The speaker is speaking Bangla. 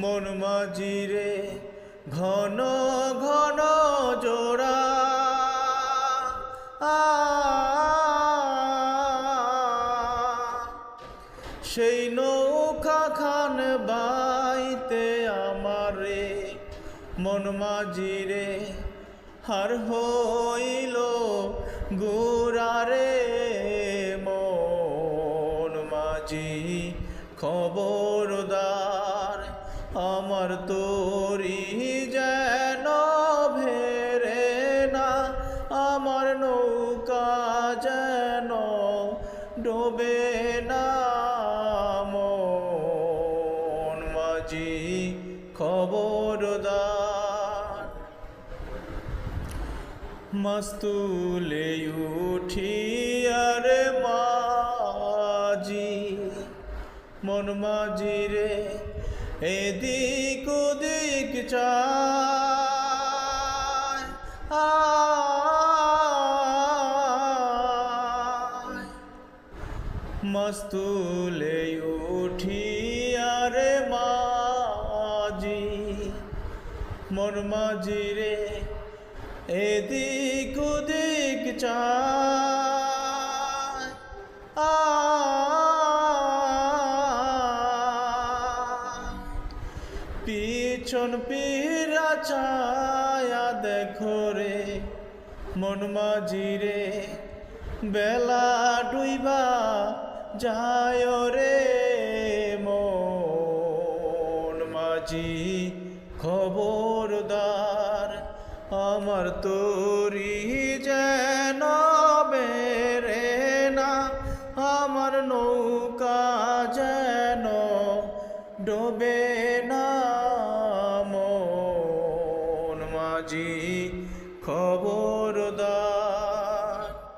মন মাঝিরে ঘন ঘন জোড়া। সেই নৌকা খান বাইতে আমারে মন মাঝিরে হার হইল গোরারে মন মাঝি খবরদার। আমার তোরি যেন ভেরে না, আমার নৌকা যেন ডোবে না, মন মাঝি খবরদার। মস্তুলে উঠি আর মাঝি, মন মাঝি রে এদিক ওদিক চায়। মস্তুলে উঠি আর মাঝি মন মাঝি রে এদিক ওদিক চায়। পিছন পিরা ছায়া দেখো রে, মন মাঝি রে। বেলা ডুইবা যায় রে মন মাঝি, খবরদার আমার তোরি যেন বেরে না, আমার নৌকা যেন ডোবে না। কাজী খবরদার